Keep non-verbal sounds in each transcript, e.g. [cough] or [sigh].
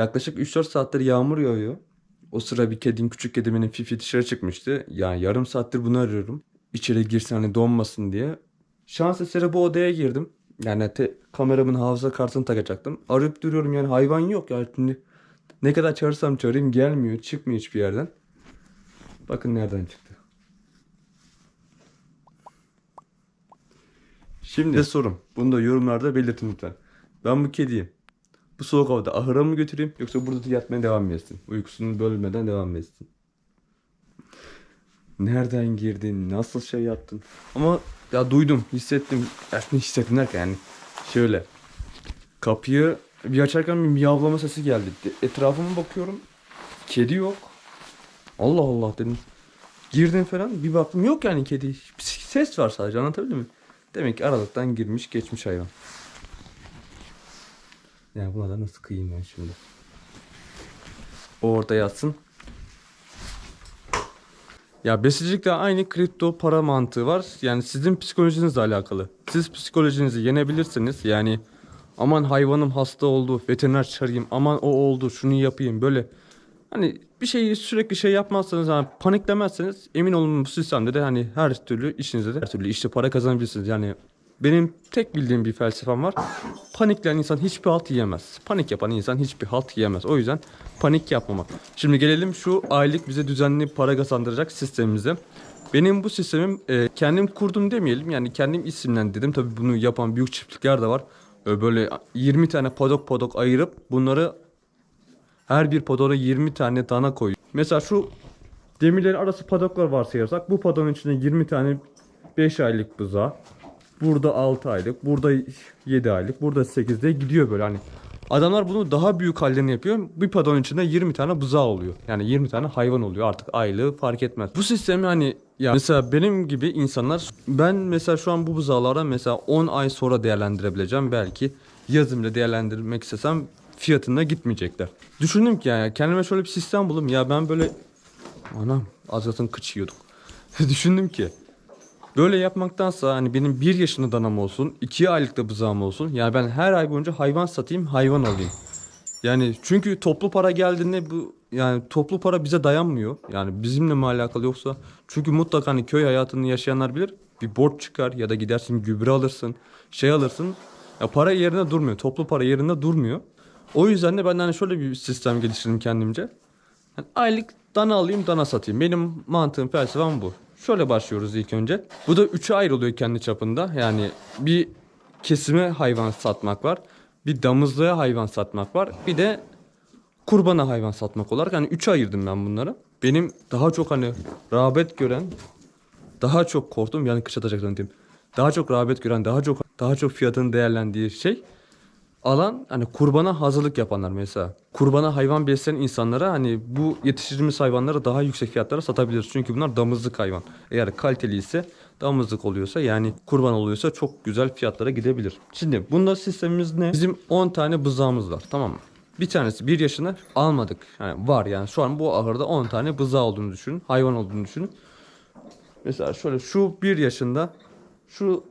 Yaklaşık 3-4 saattir yağmur yağıyor. O sıra bir kedim, küçük kedimin Fifi dışarı çıkmıştı. Yani yarım saattir bunu arıyorum. İçeri girsin hani donmasın diye. Şans eseri bu odaya girdim. Yani te- kameramın hafıza kartını takacaktım. Arayıp duruyorum yani hayvan yok ya. Şimdi ne kadar çağırsam çağırayım gelmiyor. Çıkmıyor hiçbir yerden. Bakın nereden çıktı. Şimdi de sorum. Bunu da yorumlarda belirtin lütfen. Ben bu kediyi bu soğuk havada ahıra mı götüreyim yoksa burada yatmaya devam mı etsin? Uykusunu bölmeden devam mı etsin? Nereden girdin? Nasıl şey yaptın? Ama ya duydum, hissettim. Aslında [laughs] hissettim derken yani şöyle. Kapıyı bir açarken bir miyavlama sesi geldi. Etrafıma bakıyorum. Kedi yok. Allah Allah dedim. Girdim falan bir baktım yok yani kedi. Ses var sadece anlatabildim mi? Demek ki aralıktan girmiş geçmiş hayvan. Yani buna da nasıl kıyayım ben şimdi? O orada yatsın. Ya besicilikte aynı kripto para mantığı var. Yani sizin psikolojinizle alakalı. Siz psikolojinizi yenebilirsiniz. Yani aman hayvanım hasta oldu, veteriner çağırayım, aman o oldu, şunu yapayım böyle. Hani bir şeyi sürekli şey yapmazsanız, hani paniklemezseniz emin olun bu sistemde de hani her türlü işinizde de her türlü işte para kazanabilirsiniz. Yani benim tek bildiğim bir felsefem var. Panikleyen insan hiçbir halt yiyemez. Panik yapan insan hiçbir halt yiyemez. O yüzden panik yapmamak. Şimdi gelelim şu aylık bize düzenli para kazandıracak sistemimize. Benim bu sistemim e, kendim kurdum demeyelim. Yani kendim isimlendirdim. Tabii bunu yapan büyük çiftlikler de var. E, Böyle 20 tane podok podok ayırıp bunları her bir podona 20 tane dana koyuyor. Mesela şu demirlerin arası padoklar varsayarsak bu padonun içinde 20 tane 5 aylık buza. Burada 6 aylık, burada 7 aylık, burada 8 de gidiyor böyle hani. Adamlar bunu daha büyük hallerini yapıyor. Bir padonun içinde 20 tane buzağı oluyor. Yani 20 tane hayvan oluyor artık aylığı fark etmez. Bu sistemi hani ya mesela benim gibi insanlar ben mesela şu an bu buzağlara mesela 10 ay sonra değerlendirebileceğim belki yazımla değerlendirmek istesem fiyatına gitmeyecekler. Düşündüm ki yani kendime şöyle bir sistem buldum. Ya ben böyle anam az kıç yiyorduk. [laughs] Düşündüm ki Böyle yapmaktansa hani benim bir yaşında danam olsun, iki aylıkta buzağım olsun. Yani ben her ay boyunca hayvan satayım, hayvan alayım. Yani çünkü toplu para geldiğinde bu yani toplu para bize dayanmıyor. Yani bizimle mi alakalı yoksa çünkü mutlaka hani köy hayatını yaşayanlar bilir. Bir borç çıkar ya da gidersin gübre alırsın, şey alırsın. Ya para yerine durmuyor. Toplu para yerinde durmuyor. O yüzden de ben hani şöyle bir sistem geliştirdim kendimce. Yani aylık dana alayım, dana satayım. Benim mantığım, felsefem bu. Şöyle başlıyoruz ilk önce. Bu da üçe ayrılıyor kendi çapında. Yani bir kesime hayvan satmak var. Bir damızlığa hayvan satmak var. Bir de kurbana hayvan satmak olarak. Yani üçe ayırdım ben bunları. Benim daha çok hani rağbet gören, daha çok korktum yani kış atacak zannettim. Daha çok rağbet gören, daha çok daha çok fiyatın değerlendiği şey alan hani kurbana hazırlık yapanlar mesela. Kurbana hayvan besleyen insanlara hani bu yetiştirdiğimiz hayvanları daha yüksek fiyatlara satabiliriz. Çünkü bunlar damızlık hayvan. Eğer kaliteli ise damızlık oluyorsa yani kurban oluyorsa çok güzel fiyatlara gidebilir. Şimdi bunda sistemimiz ne? Bizim 10 tane bızağımız var tamam mı? Bir tanesi 1 yaşına almadık. Yani var yani şu an bu ahırda 10 tane bızağı olduğunu düşünün. Hayvan olduğunu düşünün. Mesela şöyle şu 1 yaşında şu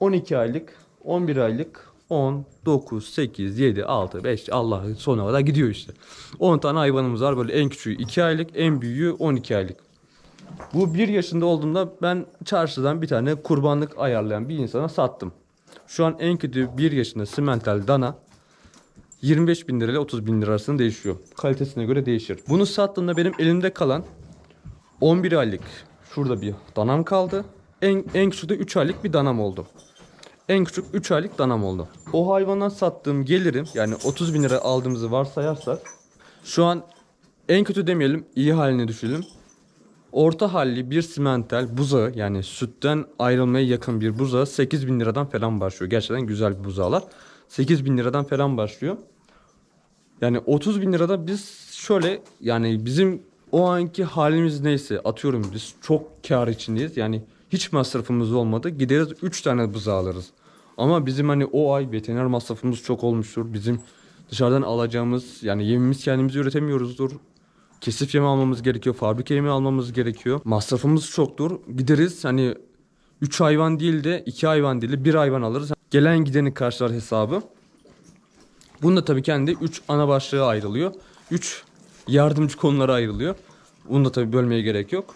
12 aylık, 11 aylık, 10, 9, 8, 7, 6, 5 Allah sona kadar gidiyor işte. 10 tane hayvanımız var böyle en küçüğü 2 aylık, en büyüğü 12 aylık. Bu 1 yaşında olduğunda ben çarşıdan bir tane kurbanlık ayarlayan bir insana sattım. Şu an en kötü 1 yaşında simental dana 25 bin lira ile 30 bin lira arasında değişiyor. Kalitesine göre değişir. Bunu sattığımda benim elimde kalan 11 aylık şurada bir danam kaldı. En, en küçük de 3 aylık bir danam oldu. En küçük 3 aylık danam oldu. O hayvandan sattığım gelirim yani 30 bin lira aldığımızı varsayarsak şu an en kötü demeyelim iyi halini düşünelim. Orta halli bir simental buzağı yani sütten ayrılmaya yakın bir buzağı 8 bin liradan falan başlıyor. Gerçekten güzel bir buzağlar. 8 bin liradan falan başlıyor. Yani 30 bin lirada biz şöyle yani bizim o anki halimiz neyse atıyorum biz çok kar içindeyiz. Yani hiç masrafımız olmadı. Gideriz 3 tane buzağı alırız. Ama bizim hani o ay veteriner masrafımız çok olmuştur. Bizim dışarıdan alacağımız yani yemimiz kendimiz üretemiyoruzdur. Kesif yemi almamız gerekiyor. Fabrika yemi almamız gerekiyor. Masrafımız çoktur. Gideriz hani 3 hayvan değil de 2 hayvan değil de 1 hayvan alırız. Gelen gideni karşılar hesabı. Bunda tabii kendi 3 ana başlığa ayrılıyor. 3 yardımcı konulara ayrılıyor. Bunu da tabii bölmeye gerek yok.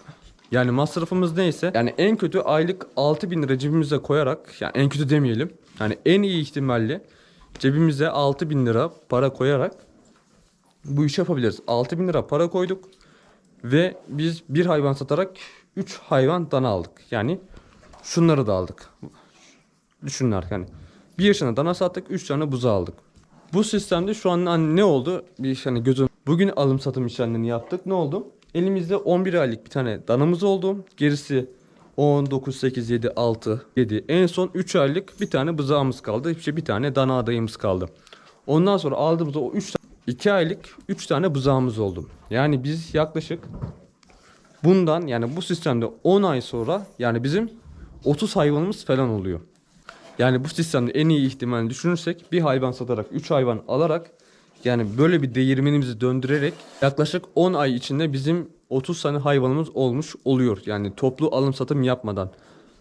Yani masrafımız neyse yani en kötü aylık 6000 lira cebimize koyarak yani en kötü demeyelim. Yani en iyi ihtimalle cebimize 6000 lira para koyarak bu işi yapabiliriz. 6000 lira para koyduk ve biz bir hayvan satarak 3 hayvan dana aldık. Yani şunları da aldık. Düşünün hani. Bir yaşına dana sattık, 3 tane buza aldık. Bu sistemde şu an hani ne oldu? Bir hani gözüm. Bugün alım satım işlemlerini yaptık. Ne oldu? Elimizde 11 aylık bir tane danamız oldu. Gerisi 10, 9, 8, 7, 6, 7. En son 3 aylık bir tane bızağımız kaldı. İşte bir tane dana adayımız kaldı. Ondan sonra aldığımızda o 3 2 aylık 3 tane buzağımız oldu. Yani biz yaklaşık bundan yani bu sistemde 10 ay sonra yani bizim 30 hayvanımız falan oluyor. Yani bu sistemde en iyi ihtimalini düşünürsek bir hayvan satarak 3 hayvan alarak yani böyle bir değirmenimizi döndürerek yaklaşık 10 ay içinde bizim 30 tane hayvanımız olmuş oluyor. Yani toplu alım satım yapmadan.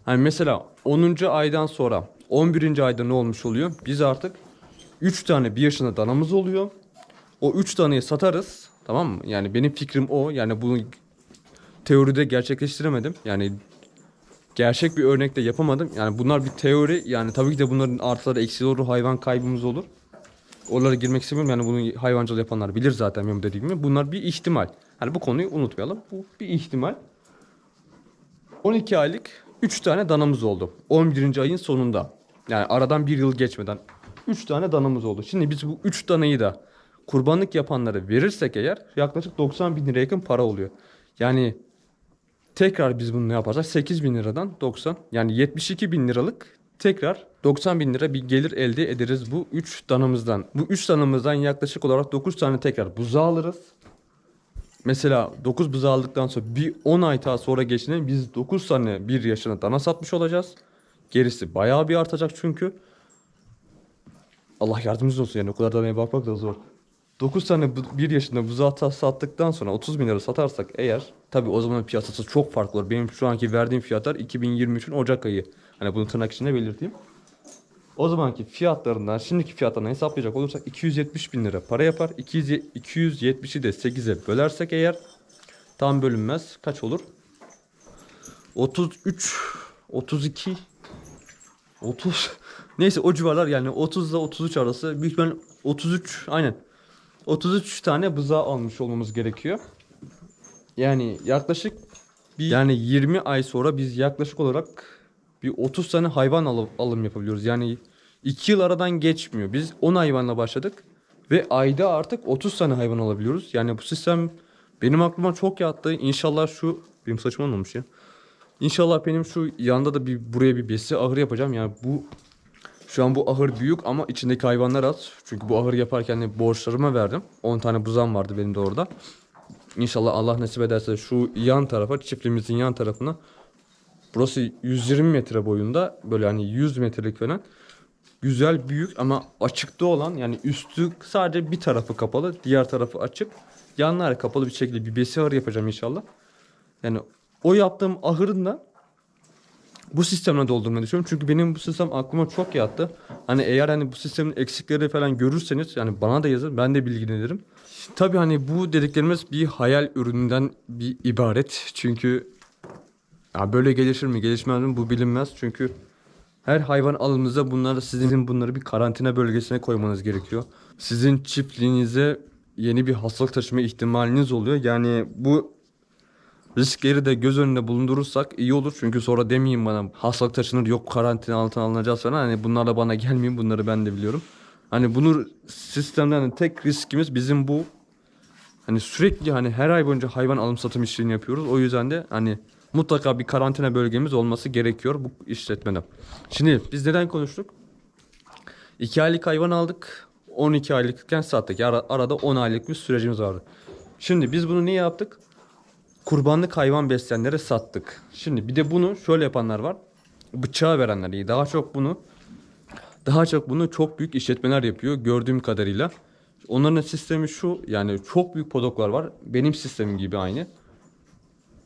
Hani mesela 10. aydan sonra 11. ayda ne olmuş oluyor? Biz artık 3 tane bir yaşında danamız oluyor. O 3 taneyi satarız. Tamam mı? Yani benim fikrim o. Yani bunu teoride gerçekleştiremedim. Yani gerçek bir örnekte yapamadım. Yani bunlar bir teori. Yani tabii ki de bunların artıları eksileri olur. Hayvan kaybımız olur. Oralara girmek istemiyorum. Yani bunu hayvancılık yapanlar bilir zaten benim dediğim gibi. Bunlar bir ihtimal. Hani bu konuyu unutmayalım. Bu bir ihtimal. 12 aylık 3 tane danamız oldu. 11. ayın sonunda. Yani aradan bir yıl geçmeden 3 tane danamız oldu. Şimdi biz bu 3 danayı da kurbanlık yapanlara verirsek eğer yaklaşık 90 bin lira yakın para oluyor. Yani tekrar biz bunu ne yaparsak 8 bin liradan 90 yani 72 bin liralık tekrar 90 bin lira bir gelir elde ederiz bu 3 danamızdan. Bu 3 danamızdan yaklaşık olarak 9 tane tekrar buzağı alırız. Mesela 9 buzağı aldıktan sonra bir 10 ay daha sonra geçtiğinde biz 9 tane bir yaşına dana satmış olacağız. Gerisi bayağı bir artacak çünkü. Allah yardımcımız olsun yani o kadar danaya bakmak da zor. 9 tane bu- bir yaşında buzağı ta- sattıktan sonra 30 bin lira satarsak eğer tabi o zaman piyasası çok farklı olur. Benim şu anki verdiğim fiyatlar 2023'ün Ocak ayı. Hani bunu tırnak içinde belirteyim. O zamanki fiyatlarından şimdiki fiyatlarına hesaplayacak olursak 270 bin lira para yapar. 200 270'i de 8'e bölersek eğer tam bölünmez kaç olur? 33 32 30 neyse o civarlar yani 30 ile 33 arası büyük ihtimal 33 aynen 33 tane buzağı almış olmamız gerekiyor. Yani yaklaşık bir yani 20 ay sonra biz yaklaşık olarak bir 30 tane hayvan alı- alım yapabiliyoruz. Yani 2 yıl aradan geçmiyor. Biz 10 hayvanla başladık ve ayda artık 30 tane hayvan alabiliyoruz. Yani bu sistem benim aklıma çok yattı. İnşallah şu benim saçım olmamış ya. İnşallah benim şu yanda da bir buraya bir besi ahır yapacağım. Yani bu şu an bu ahır büyük ama içindeki hayvanlar az. Çünkü bu ahır yaparken de borçlarıma verdim. 10 tane buzağım vardı benim de orada. İnşallah Allah nasip ederse şu yan tarafa, çiftliğimizin yan tarafına burası 120 metre boyunda böyle hani 100 metrelik falan güzel büyük ama açıkta olan yani üstü sadece bir tarafı kapalı diğer tarafı açık yanlar kapalı bir şekilde bir besi ahırı yapacağım inşallah. Yani o yaptığım ahırın da bu sistemle doldurmayı düşünüyorum. Çünkü benim bu sistem aklıma çok yattı. Hani eğer hani bu sistemin eksikleri falan görürseniz yani bana da yazın ben de bilgilenirim. Tabii hani bu dediklerimiz bir hayal ürününden bir ibaret. Çünkü ya böyle gelişir mi gelişmez mi bu bilinmez. Çünkü her hayvan alımınızda bunları sizin bunları bir karantina bölgesine koymanız gerekiyor. Sizin çiftliğinize yeni bir hastalık taşıma ihtimaliniz oluyor. Yani bu riskleri de göz önünde bulundurursak iyi olur. Çünkü sonra demeyin bana hastalık taşınır yok karantina altına alınacağız falan. Hani bunlar da bana gelmeyin bunları ben de biliyorum. Hani bunu sistemden hani tek riskimiz bizim bu hani sürekli hani her ay boyunca hayvan alım satım işlerini yapıyoruz. O yüzden de hani mutlaka bir karantina bölgemiz olması gerekiyor bu işletmede. Şimdi biz neden konuştuk? 2 aylık hayvan aldık. 12 aylıkken sattık. Ara- arada 10 aylık bir sürecimiz vardı. Şimdi biz bunu niye yaptık? Kurbanlık hayvan besleyenlere sattık. Şimdi bir de bunu şöyle yapanlar var. Bıçağı verenler iyi. Daha çok bunu daha çok bunu çok büyük işletmeler yapıyor gördüğüm kadarıyla. Onların sistemi şu yani çok büyük podoklar var. Benim sistemim gibi aynı.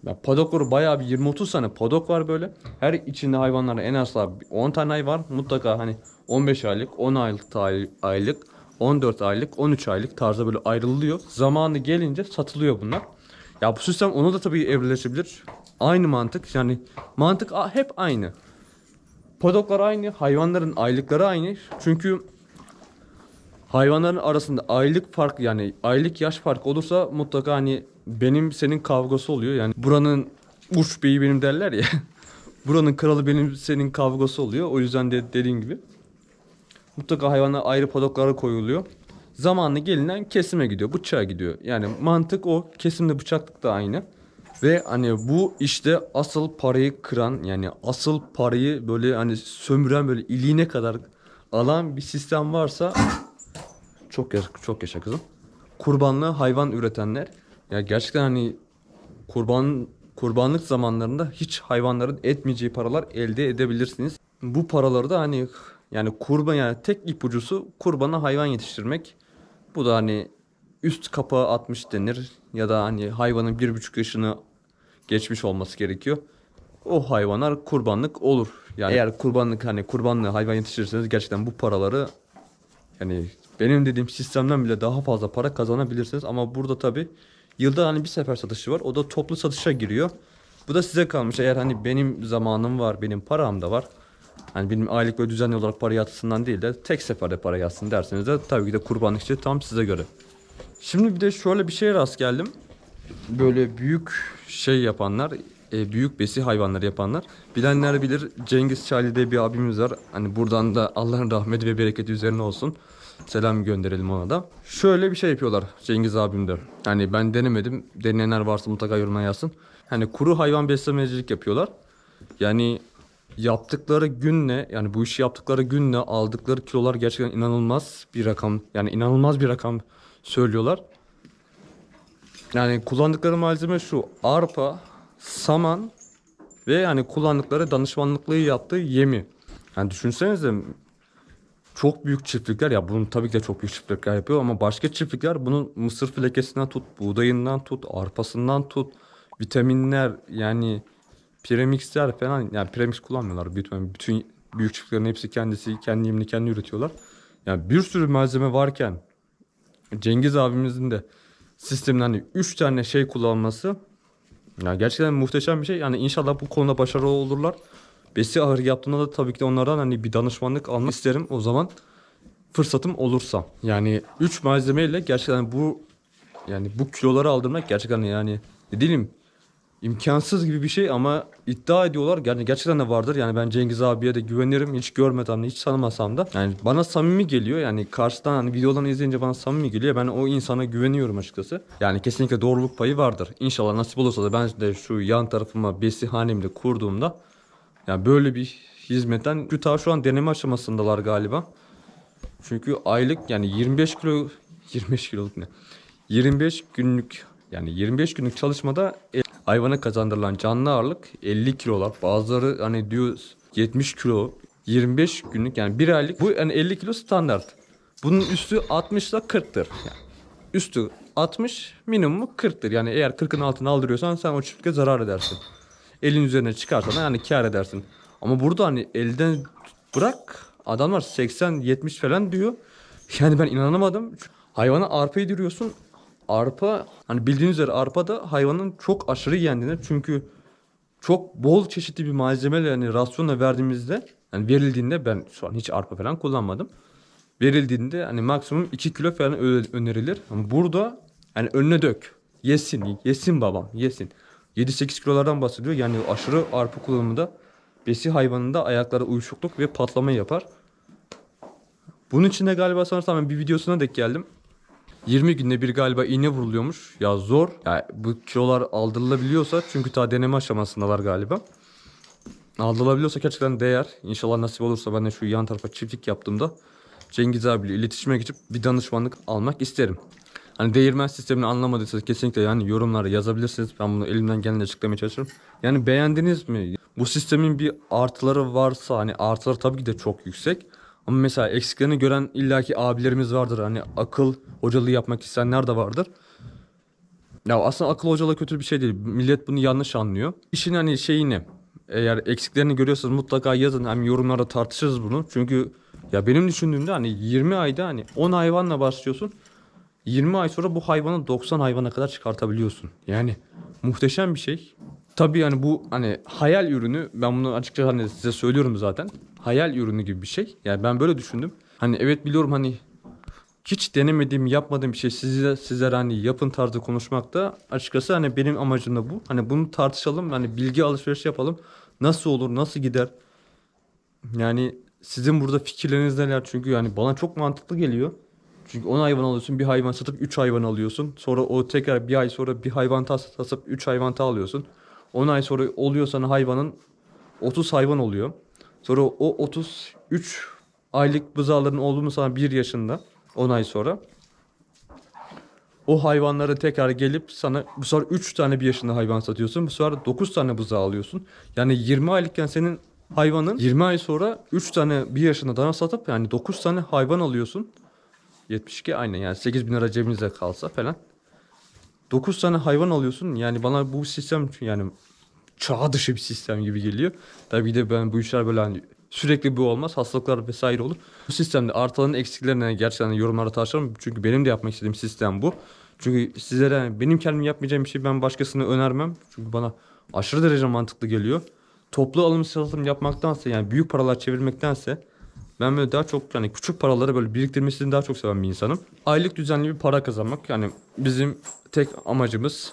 Ya padokları bayağı bir 20-30 tane padok var böyle. Her içinde hayvanlar en az 10 tane hay var. Mutlaka hani 15 aylık, 10 aylık, aylık, 14 aylık, 13 aylık tarzda böyle ayrılıyor. Zamanı gelince satılıyor bunlar. Ya bu sistem onu da tabii evrileşebilir. Aynı mantık yani mantık hep aynı. Podoklar aynı, hayvanların aylıkları aynı. Çünkü hayvanların arasında aylık fark yani aylık yaş farkı olursa mutlaka hani benim senin kavgası oluyor. Yani buranın uç beyi benim derler ya. [laughs] buranın kralı benim senin kavgası oluyor. O yüzden de dediğim gibi mutlaka hayvanlar ayrı padoklara koyuluyor. Zamanlı gelinen kesime gidiyor, bıçağa gidiyor. Yani mantık o. Kesimde bıçaklık da aynı. Ve hani bu işte asıl parayı kıran yani asıl parayı böyle hani sömüren böyle iliğine kadar alan bir sistem varsa [coughs] çok yaşa, çok yaşa kızım. Kurbanlı hayvan üretenler ya gerçekten hani kurban kurbanlık zamanlarında hiç hayvanların etmeyeceği paralar elde edebilirsiniz. Bu paraları da hani yani kurban yani tek ipucusu kurbana hayvan yetiştirmek. Bu da hani üst kapağı atmış denir ya da hani hayvanın bir buçuk yaşını geçmiş olması gerekiyor. O hayvanlar kurbanlık olur. Yani eğer kurbanlık hani kurbanlı hayvan yetiştirirseniz gerçekten bu paraları yani benim dediğim sistemden bile daha fazla para kazanabilirsiniz ama burada tabi yılda hani bir sefer satışı var. O da toplu satışa giriyor. Bu da size kalmış. Eğer hani benim zamanım var, benim param da var. Hani benim aylık böyle düzenli olarak para yatsından değil de tek seferde para yatsın derseniz de tabii ki de kurbanlık işte tam size göre. Şimdi bir de şöyle bir şeye rast geldim. Böyle büyük şey yapanlar, e, büyük besi hayvanları yapanlar. Bilenler bilir Cengiz Çaylı bir abimiz var. Hani buradan da Allah'ın rahmeti ve bereketi üzerine olsun. Selam gönderelim ona da. Şöyle bir şey yapıyorlar Cengiz abim de. Hani ben denemedim. Deneyenler varsa mutlaka yorumlara yazsın. Hani kuru hayvan beslemecilik yapıyorlar. Yani yaptıkları günle yani bu işi yaptıkları günle aldıkları kilolar gerçekten inanılmaz bir rakam. Yani inanılmaz bir rakam söylüyorlar. Yani kullandıkları malzeme şu. Arpa, saman ve yani kullandıkları danışmanlıklığı yaptığı yemi. Yani düşünsenize çok büyük çiftlikler ya bunun tabii ki de çok büyük çiftlikler yapıyor ama başka çiftlikler bunun mısır filekesinden tut, buğdayından tut, arpasından tut, vitaminler yani premixler falan yani premix kullanmıyorlar bütün, bütün büyük çiftliklerin hepsi kendisi kendi yemini kendi üretiyorlar. Yani bir sürü malzeme varken Cengiz abimizin de sistemin hani 3 tane şey kullanması ya gerçekten muhteşem bir şey. Yani inşallah bu konuda başarılı olurlar. Besi ahır yaptığında da tabii ki de onlardan hani bir danışmanlık almak isterim o zaman fırsatım olursa. Yani 3 malzemeyle gerçekten bu yani bu kiloları aldırmak gerçekten yani ne diyeyim imkansız gibi bir şey ama iddia ediyorlar. Yani gerçekten de vardır. Yani ben Cengiz abiye de güvenirim. Hiç görmeden hiç tanımasam da. Yani bana samimi geliyor. Yani karşıdan hani videolarını izleyince bana samimi geliyor. Ben o insana güveniyorum açıkçası. Yani kesinlikle doğruluk payı vardır. İnşallah nasip olursa da ben de şu yan tarafıma besihanemde kurduğumda yani böyle bir hizmetten ta şu an deneme aşamasındalar galiba. Çünkü aylık yani 25 kilo 25 kiloluk ne? 25 günlük yani 25 günlük çalışmada hayvana kazandırılan canlı ağırlık 50 kilolar. Bazıları hani diyor 70 kilo 25 günlük yani bir aylık bu yani 50 kilo standart. Bunun üstü 60 ile 40'tır. Yani üstü 60 minimumu 40'tır. Yani eğer 40'ın altına aldırıyorsan sen o çiftliğe zarar edersin. Elin üzerine çıkarsan yani kar edersin. Ama burada hani elden bırak adamlar 80-70 falan diyor. Yani ben inanamadım. Hayvana arpa yediriyorsun. Arpa hani bildiğiniz üzere arpa da hayvanın çok aşırı yendiğinde çünkü çok bol çeşitli bir malzemeyle yani rasyonla verdiğimizde yani verildiğinde ben şu an hiç arpa falan kullanmadım. Verildiğinde hani maksimum 2 kilo falan önerilir. Ama burada hani önüne dök. Yesin, yesin babam, yesin. 7-8 kilolardan bahsediyor. Yani aşırı arpa kullanımında besi hayvanında ayaklara uyuşukluk ve patlama yapar. Bunun için de galiba sanırsam bir videosuna denk geldim. 20 günde bir galiba iğne vuruluyormuş. Ya zor. Ya bu kilolar aldırılabiliyorsa çünkü daha deneme aşamasındalar galiba. Aldırılabiliyorsa gerçekten değer. İnşallah nasip olursa ben de şu yan tarafa çiftlik yaptığımda Cengiz abiyle iletişime geçip bir danışmanlık almak isterim. Hani değirmen sistemini anlamadıysanız kesinlikle yani yorumlara yazabilirsiniz. Ben bunu elimden geldiğince açıklamaya çalışırım. Yani beğendiniz mi? Bu sistemin bir artıları varsa hani artıları tabii ki de çok yüksek. Ama mesela eksiklerini gören illaki abilerimiz vardır. Hani akıl hocalığı yapmak isteyenler de vardır. Ya aslında akıl hocalığı kötü bir şey değil. Millet bunu yanlış anlıyor. İşin hani şeyi ne? Eğer eksiklerini görüyorsanız mutlaka yazın. Hem yorumlarda tartışırız bunu. Çünkü Ya benim düşündüğümde hani 20 ayda hani 10 hayvanla başlıyorsun. 20 ay sonra bu hayvanı 90 hayvana kadar çıkartabiliyorsun. Yani muhteşem bir şey. Tabii yani bu hani hayal ürünü ben bunu açıkça hani size söylüyorum zaten. Hayal ürünü gibi bir şey. Yani ben böyle düşündüm. Hani evet biliyorum hani hiç denemediğim, yapmadığım bir şey size sizler hani yapın tarzı konuşmakta açıkçası hani benim amacım da bu. Hani bunu tartışalım, hani bilgi alışverişi yapalım. Nasıl olur, nasıl gider? Yani sizin burada fikirleriniz neler? Çünkü yani bana çok mantıklı geliyor. Çünkü 10 hayvan alıyorsun, bir hayvan satıp 3 hayvan alıyorsun. Sonra o tekrar bir ay sonra bir hayvan satıp 3 hayvan daha alıyorsun. 10 ay sonra oluyor sana hayvanın 30 hayvan oluyor. Sonra o 33 aylık buzağların olduğunu sana 1 yaşında 10 ay sonra. O hayvanları tekrar gelip sana bu sefer 3 tane bir yaşında hayvan satıyorsun. Bu sefer 9 tane buzağı alıyorsun. Yani 20 aylıkken senin hayvanın 20 ay sonra 3 tane bir yaşında dana satıp yani 9 tane hayvan alıyorsun. 72 aynen yani 8 bin lira cebinizde kalsa falan. 9 tane hayvan alıyorsun. Yani bana bu sistem yani çağ dışı bir sistem gibi geliyor. Tabii de ben bu işler böyle hani sürekli bu olmaz. Hastalıklar vesaire olur. Bu sistemde artılarının eksiklerine gerçekten yorumlarda tartışalım. Çünkü benim de yapmak istediğim sistem bu. Çünkü sizlere benim kendim yapmayacağım bir şey ben başkasına önermem. Çünkü bana aşırı derece mantıklı geliyor. Toplu alım satım yapmaktansa yani büyük paralar çevirmektense ben böyle daha çok yani küçük paraları böyle biriktirmesini daha çok seven bir insanım. Aylık düzenli bir para kazanmak yani bizim tek amacımız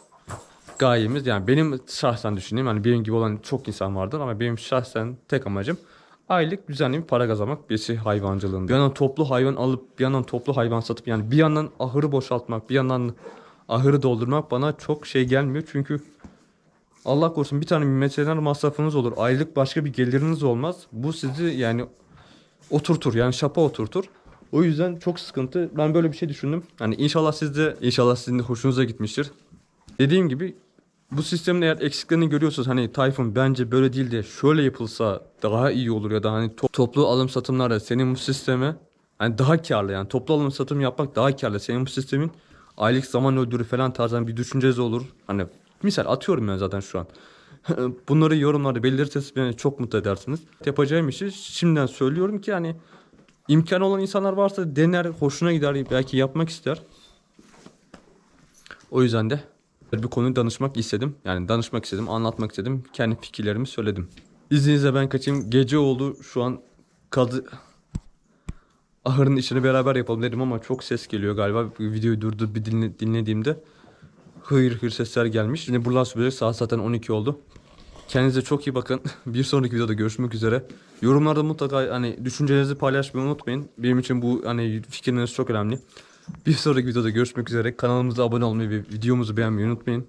gayemiz yani benim şahsen düşüneyim hani benim gibi olan çok insan vardır ama benim şahsen tek amacım aylık düzenli bir para kazanmak birisi hayvancılığında. Bir yandan toplu hayvan alıp bir yandan toplu hayvan satıp yani bir yandan ahırı boşaltmak bir yandan ahırı doldurmak bana çok şey gelmiyor çünkü Allah korusun bir tane veteriner masrafınız olur aylık başka bir geliriniz olmaz bu sizi yani oturtur yani şapa oturtur. O yüzden çok sıkıntı. Ben böyle bir şey düşündüm. Hani inşallah siz de inşallah sizin de hoşunuza gitmiştir. Dediğim gibi bu sistemin eğer eksiklerini görüyorsanız hani Tayfun bence böyle değil de şöyle yapılsa daha iyi olur ya da hani to- toplu alım satımlarda senin bu sisteme hani daha karlı yani toplu alım satım yapmak daha karlı. Senin bu sistemin aylık zaman ödülü falan tarzdan bir düşünceniz olur. Hani misal atıyorum ben zaten şu an. [laughs] Bunları yorumlarda belirtirseniz beni çok mutlu edersiniz. Yapacağım işi şimdiden söylüyorum ki hani imkanı olan insanlar varsa dener, hoşuna gider, belki yapmak ister. O yüzden de bir konuyu danışmak istedim. Yani danışmak istedim, anlatmak istedim. Kendi fikirlerimi söyledim. İzninizle ben kaçayım. Gece oldu. Şu an kadı ahırın işini beraber yapalım dedim ama çok ses geliyor galiba. Videoyu durdur bir dinle- dinlediğimde hıyır hıyır sesler gelmiş. Şimdi buradan sonra saat zaten 12 oldu. Kendinize çok iyi bakın. [laughs] Bir sonraki videoda görüşmek üzere. Yorumlarda mutlaka hani düşüncelerinizi paylaşmayı unutmayın. Benim için bu hani fikirleriniz çok önemli. Bir sonraki videoda görüşmek üzere. Kanalımıza abone olmayı ve videomuzu beğenmeyi unutmayın.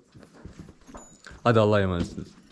Hadi Allah'a emanetsiniz.